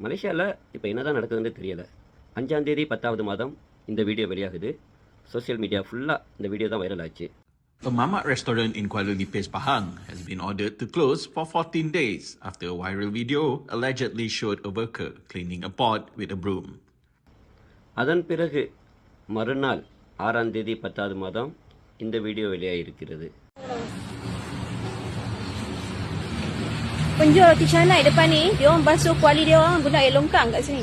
மலேசியாவில் இப்போ என்னதான் நடக்குதுன்னு தெரியல அஞ்சாம் தேதி பத்தாவது மாதம் இந்த வீடியோ வெளியாகுது சோஷியல் மீடியா ஃபுல்லாக இந்த வீடியோ தான் வைரல் ஆச்சு A Mamak restaurant in Kuala Lumpur, Pahang has been ordered to close for 14 days after a viral video allegedly showed a worker cleaning a pot with a broom. அதன் பிறகு மறுநாள் ஆறாம் தேதி பத்தாவது மாதம் இந்த வீடியோ வெளியாகிருக்கிறது Penjual roti canai depan ni, dia orang basuh kuali dia orang guna air longkang kat sini.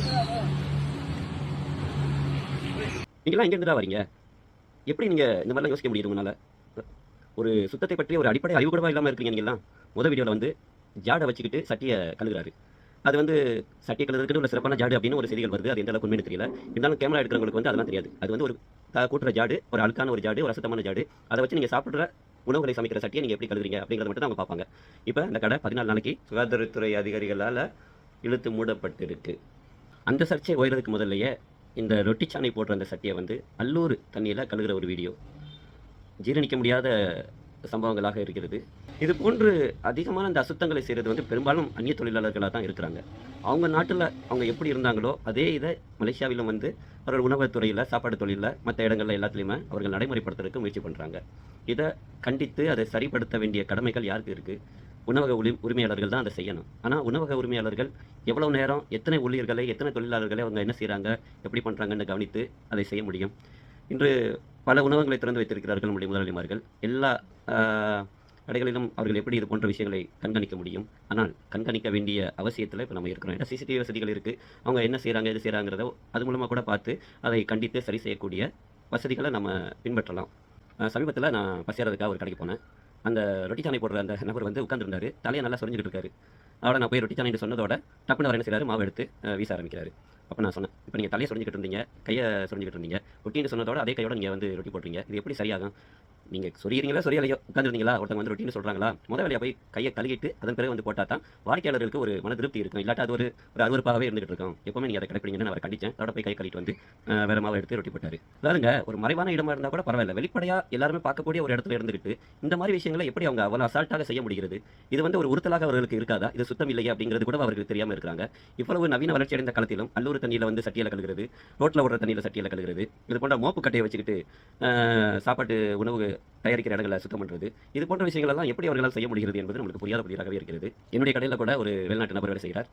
நீங்களாம் எங்கேருந்து தான் வரீங்க எப்படி நீங்கள் இந்த மாதிரிலாம் யோசிக்க முடியுது உங்களால் ஒரு சுத்தத்தை பற்றி ஒரு அடிப்படை அறிவு கூடவா இல்லாமல் இருக்கீங்க நீங்களாம் முதல் வீடியோவில் வந்து ஜாடை வச்சுக்கிட்டு சட்டியை கழுகுறாரு அது வந்து சட்டியை கழுதுறதுக்கு ஒரு சிறப்பான ஜாடு அப்படின்னு ஒரு செய்திகள் வருது. அது எந்த அளவுக்கு உண்மைன்னு தெரியல. இருந்தாலும் கேமரா எடுக்கிறவங்களுக்கு வந்து அதெல்லாம் தெரியாது. அது வந்து ஒரு கூட்டுற ஜாடு ஒரு அழுக்கான ஒரு ஜாடு ஒரு அசுத்தமான ஜாடு. அதை வச்சு நீங்கள் சாப்பிட்ற உணவுகளை சமைக்கிற சட்டியை நீங்கள் எப்படி கழுதுறீங்க அப்படிங்கிறத மட்டும் தான் அவங்க பார்ப்பாங்க. இப்போ அந்த கடை பதினாலு நாளைக்கு சுகாதாரத்துறை அதிகாரிகளால் இழுத்து மூடப்பட்டிருக்கு. அந்த சர்ச்சை ஓய்றதுக்கு முதல்லையே இந்த ரொட்டி சாணை போடுற அந்த சட்டியை வந்து அல்லூர் தண்ணியில் கழுகுற ஒரு வீடியோ. ஜீரணிக்க முடியாத சம்பவங்களாக இருக்கிறது. இது போன்று அதிகமான அந்த அசுத்தங்களை செய்கிறது வந்து பெரும்பாலும் அந்நிய தொழிலாளர்களாக தான் இருக்கிறாங்க. அவங்க நாட்டில் அவங்க எப்படி இருந்தாங்களோ அதே இதை மலேசியாவிலும் வந்து அவர்கள் உணவுத் துறையில் சாப்பாடு தொழிலில் மற்ற இடங்களில் எல்லாத்துலேயுமே அவர்கள் நடைமுறைப்படுத்துறதுக்கு முயற்சி பண்ணுறாங்க இதை கண்டித்து அதை சரிப்படுத்த வேண்டிய கடமைகள் யாருக்கு இருக்குது உணவக உரி உரிமையாளர்கள் தான் அதை செய்யணும். ஆனால் உணவக உரிமையாளர்கள் எவ்வளவு நேரம் எத்தனை ஊழியர்களை எத்தனை தொழிலாளர்களை அவங்க என்ன செய்கிறாங்க எப்படி பண்ணுறாங்கன்னு கவனித்து அதை செய்ய முடியும். இன்று பல உணவகங்களை திறந்து வைத்திருக்கிறார்கள் நம்முடைய முதலாளிமார்கள். எல்லா கடைகளிலும் அவர்கள் எப்படி இது போன்ற விஷயங்களை கண்காணிக்க முடியும்? ஆனால் கண்காணிக்க வேண்டிய அவசியத்தில் இப்போ நம்ம இருக்கிறோம். ஏன்னா சிசிடிவி வசதிகள் இருக்குது அவங்க என்ன செய்கிறாங்க எது செய்கிறாங்கிறதோ அது மூலமாக கூட பார்த்து அதை கண்டித்து சரி செய்யக்கூடிய வசதிகளை நம்ம பின்பற்றலாம். சமீபத்தில் நான் பசியாரதுக்காக ஒரு கடைக்கு போனேன். அந்த ரொட்டி சாணை போடுற அந்த நபர் வந்து உட்காந்துருந்தாரு தலையை நல்லா சொரிஞ்சுக்கிட்டு இருக்காரு. அவட நான் போய் ரொட்டி சாணைன்னு சொன்னதோட டப்புன்னு அவர் என்ன செய்கிறாரு மாவு எடுத்து வீச ஆரம்பிக்கிறாரு. அப்போ நான் சொன்னேன் இப்போ நீங்கள் தலையை சொரிஞ்சுக்கிட்டு இருந்தீங்க கையை சொரிஞ்சுக்கிட்டு இருந்தீங்க ரொட்டின்னு சொன்னதோட அதே கையோட நீங்கள் வந்து ரொட்டி போடுறீங்க. இது எப்படி சரியாகும்? நீங்கள் சொரியறீங்களா சொரியலையோ உட்காந்துருந்தீங்களா ஒருத்தங்க வந்து ரொட்டின்னு சொல்கிறாங்களா முதல் வேலையாக போய் கையை கழுகிட்டு அதன் பிறகு வந்து போட்டால் தான் வாடிக்கையாளர்களுக்கு ஒரு மன திருப்தி இருக்கும். இல்லாட்டா அது ஒரு ஒரு அறுவறுப்பாகவே இருந்துகிட்டு இருக்கும். எப்பவுமே நீங்கள் அதை கடைப்பிடிங்கன்னு அவரை கண்டிச்சேன். அதோட போய் கை கழிட்டு வந்து அஹ், வேற மாவை எடுத்து ரொட்டி போட்டார். அதாவதுங்க ஒரு மறைவான இடமா இருந்தால் கூட பரவாயில்ல. வெளிப்படையாக எல்லாருமே பார்க்கக்கூடிய ஒரு இடத்துல இருந்துகிட்டு இந்த மாதிரி விஷயங்களை எப்படி அவங்க அவ்வளோ அசால்ட்டாக செய்ய முடிகிறது? இது வந்து ஒரு உறுத்தலாக அவர்களுக்கு இருக்காதா? இது சுத்தம் இல்லையா அப்படிங்கிறது கூட அவர்களுக்கு தெரியாமல் இருக்கிறாங்க. இவ்வளவு நவீன வளர்ச்சி அடைந்த காலத்திலும் அல்லூர் தண்ணியில் வந்து சட்டியில் கழுகிறது ரோட்டில் ஓடுற தண்ணியில் சட்டியில் கழுகிறது இது போன்ற மோப்பு கட்டையை வச்சுக்கிட்டு சாப்பாட்டு உணவு தயாரிக்கிற இடங்களை சுத்தம் பண்ணுறது இது போன்ற விஷயங்கள் எல்லாம் எப்படி அவர்களால் செய்ய முடிகிறது என்பது நம்மளுக்கு புரியாத புதிராகவே இருக்கிறது. என்னுடைய கடையில் கூட ஒரு வெளிநாட்டு நபர் வேலை செய்கிறார்.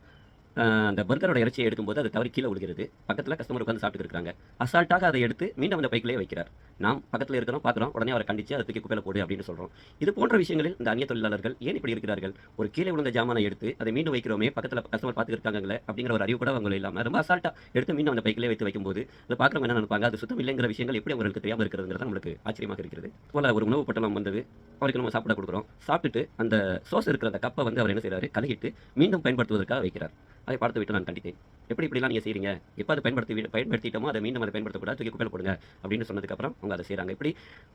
அந்த பர்கரோட இறைச்சியை எடுக்கும்போது அது தவறி கீழே விழுகிறது பக்கத்தில் கஸ்டமர் உட்காந்து சாப்பிட்டு இருக்காங்க. அசால்ட்டாக அதை எடுத்து மீண்டும் அந்த பைக்கிலே வைக்கிறார். நாம் பக்கத்தில் இருக்கிறோம் பார்க்குறோம் உடனே அவரை கண்டித்து அதை தூக்கி குப்பையில் போடு அப்படின்னு சொல்கிறோம் இது போன்ற விஷயங்களில் இந்த அந்நிய தொழிலாளர்கள் ஏன் இப்படி இருக்கிறார்கள்? ஒரு கீழே விழுந்த ஜாமானை எடுத்து அதை மீண்டும் வைக்கிறோமே பக்கத்தில் கஸ்டமர் பார்த்து இருக்காங்களே அப்படிங்கிற ஒரு அறிவு கூட அவங்க இல்லாமல் ரொம்ப அசால்ட்டாக எடுத்து மீண்டும் அந்த பைக்கிலே வைத்து வைக்கும்போது அதை பார்க்குறவங்க என்ன நினைப்பாங்க? அது சுத்தம் இல்லைங்கிற விஷயங்கள் எப்படி அவங்களுக்கு தெரியாமல் இருக்கிறதுங்கிறது நம்மளுக்கு ஆச்சரியமாக இருக்கிறது. போல ஒரு உணவு பட்டலம் வந்தது. அவருக்கு நம்ம சாப்பிட கொடுக்குறோம். சாப்பிட்டுட்டு அந்த சோஸ் இருக்கிற அந்த கப்பை வந்து அவர் என்ன செய்கிறாரு கழுகிட்டு மீண்டும் பயன்படுத்துவதற்காக வைக்கிறார். அதை பார்த்து விட்டு நான் கண்டித்தேன். எப்படி இப்படிலாம் நீங்கள் செய்கிறீங்க எப்போ அதை பயன்படுத்தி பயன்படுத்திட்டோமோ அதை மீண்டும் அதை பயன்படுத்தக்கூடாது. தூக்கி குப்பையில் போடுங்க அப்படின்னு சொன்னதுக்கப்புறம் அவங்க அதை செய்கிறாங்க இப்படி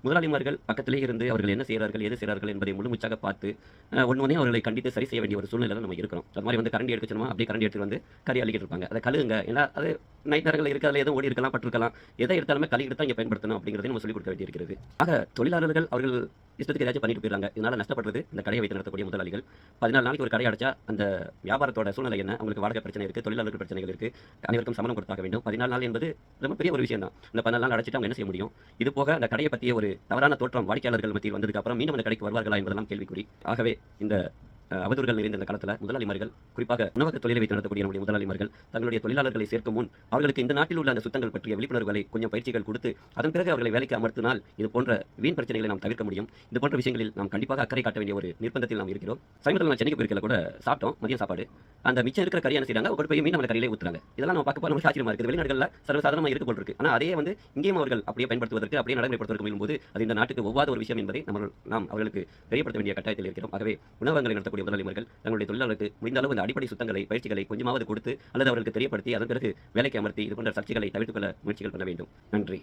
முதலாளிமார்கள் பக்கத்திலே இருந்து அவர்கள் என்ன செய்கிறார்கள் எது செய்கிறார்கள் என்பதை முழுமுச்சாக பார்த்து ஒன்று ஒன்றே அவர்களை கண்டித்து சரி செய்ய வேண்டிய ஒரு சூழ்நிலையில் நம்ம இருக்கிறோம். அது மாதிரி வந்து கரண்டி எடுக்கணுமா அப்படியே கரண்டி எடுத்துகிட்டு வந்து கறி அள்ளிக்கிட்டு இருப்பாங்க. அதை கழுகுங்க ஏன்னா அது நைட் நேரங்கள் இருக்கிறதுல எதுவும் ஓடி இருக்கலாம் பட்டிருக்கலாம். எதை எடுத்தாலுமே கழுகிட்டு தான் இங்கே பயன்படுத்தணும் அப்படிங்கிறதை நம்ம சொல்லிக் கொடுக்க வேண்டியிருக்கிறது. ஆக தொழிலாளர்கள் அவர்கள் இஷ்டத்துக்கு ஏதாச்சும் பண்ணிட்டு போயிடுறாங்க. இதனால நஷ்டப்படுறது இந்த கடையை வைத்து நடத்தக்கூடிய முதலாளிகள். பதினாலு நாளைக்கு ஒரு கடை அடைச்சா அந்த வியாபாரத்தோட சூழ்நிலை என்ன? அவங்களுக்கு வாடகை பிரச்சனை இருக்குது தொழிலாளர்கள் பிரச்சனைகள் இருக்குது அனைவருக்கும் சமணம் கொடுத்தாக வேண்டும். பதினாலு நாள் என்பது ரொம்ப பெரிய ஒரு விஷயம் தான் இந்த பதினாலு நாள் அடைச்சிட்டு அவங்க என்ன செய்ய முடியும்? இது போக அந்த கடையை பற்றிய ஒரு தவறான தோற்றம் வாடிக்கையாளர்கள் மத்தியில் வந்ததுக்கு அப்புறம் மீண்டும் அந்த கடைக்கு வருவார்களா என்பதெல்லாம் கேள்விக்குறி. ஆகவே இந்த அவதூறுகள் நிறைந்த இந்த காலத்தில் முதலாளிமார்கள் குறிப்பாக உணவக தொழிலை வைத்து நடத்தக்கூடிய நம்முடைய முதலாளிமார்கள் தங்களுடைய தொழிலாளர்களை சேர்க்கும் முன் அவர்களுக்கு இந்த நாட்டில் உள்ள அந்த சுத்தங்கள் பற்றிய விழிப்புணர்வுகளை கொஞ்சம் பயிற்சிகள் கொடுத்து அதன் பிறகு அவர்களை வேலைக்கு அமர்த்தினால் இது போன்ற வீண் பிரச்சனைகளை நாம் தவிர்க்க முடியும். இது போன்ற விஷயங்களில் நாம் கண்டிப்பாக அக்கறை காட்ட வேண்டிய ஒரு நிர்பந்தத்தில் நாம் இருக்கிறோம். சமீபத்தில் நான் சென்னைக்கு போயிருக்கல கூட சாப்பிட்டோம் மதியம் சாப்பாடு. அந்த மிச்சம் இருக்கிற கறி என்ன செய்றாங்க? கொண்டு போய் மீண்டும் அந்த கறியிலே இதெல்லாம் நம்ம பார்க்க போது ஆச்சரியமா இருக்குது. வெளிநாடுகளில் சர்வசாதாரணமாக இருக்க போல் இருக்கு. ஆனால் அதே வந்து இங்கேயும் அவர்கள் அப்படியே பயன்படுத்துவதற்கு அப்படியே நடைமுறைப்படுத்துவதற்கு முயலும்போது அது இந்த நாட்டுக்கு ஒவ்வாத ஒரு விஷயம் என்பதை நம்ம நாம் அவர்களுக்கு தெரியப்படுத்த வேண்டிய கட்டாயத்தில் இருக்கிறோம். ஆகவே உணவகங்களை நடத்தக்கூடிய முதலாளிமார்கள் தங்களுடைய தொழிலாளருக்கு முடிந்த அளவு இந்த அடிப்படை சுத்தங்களை பயிற்சிகளை கொஞ்சமாவது கொடுத்து அல்லது அவர்களுக்கு தெரியப்படுத்தி அதன் பிறகு வேலைக்கு அமர்த்தி இது போன்ற சர்ச்சைகளை தவிர்த்துக் கொள்ள முயற்சிகள் பண்ண வேண்டும். நன்றி.